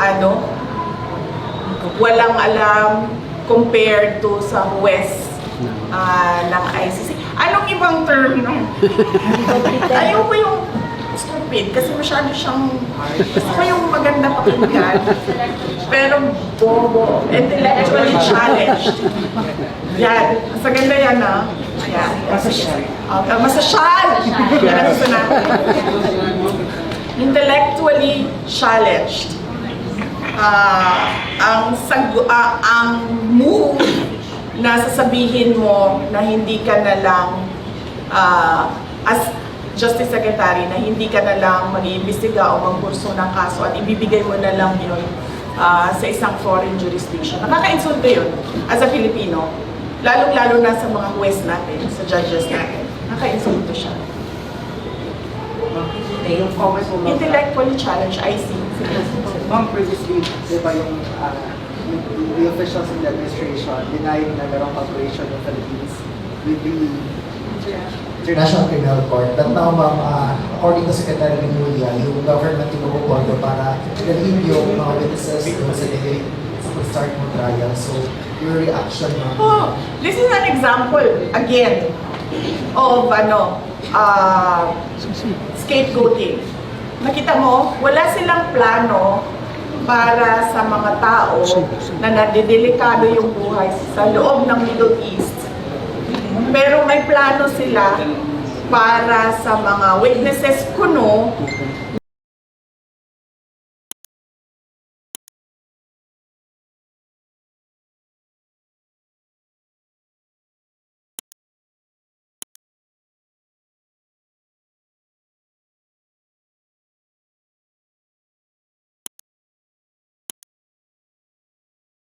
ano, walang alam compared to sa huwes ah, ng ICC. Anong ibang term nun? Ayaw ko yung stupid? Kasi masyado siyang gusto ko yung maganda pakinggan. Pero bobo. Intellectually challenged. Yan. Sa ganda yan ah yan. Masasyal. Okay, masasyal! Yan ang natin. Intellectually challenged ah ang sag ah, ang move na sasabihin mo na hindi ka na lang ah, as Justice Secretary na hindi ka na lang mag-iimbestiga o magkurso ng kaso at ibibigay mo na lang yun ah, sa isang foreign jurisdiction. Nakaka-insulto yun as a Filipino, lalong-lalo na sa mga huwes natin, sa judges natin. Nakaka-insulto siya. Intellectually challenged, I see. Ma'am, previously, di ba yung, yung the officials in the administration denying na merong cooperation ng Philippines with the International Criminal Court. But now, ma'am, ah, according to Secretary Remulla, yung government yung pupunto para dalhin yung mga witnesses doon sa sa pag-start ng trial. So, your reaction, ma'am? Oh, this is an example, again, of ano, uh, scapegoating. Nakita mo, wala silang plano para sa mga tao na nadidelikado yung buhay sa loob ng Middle East. Pero may plano sila para sa mga witnesses kuno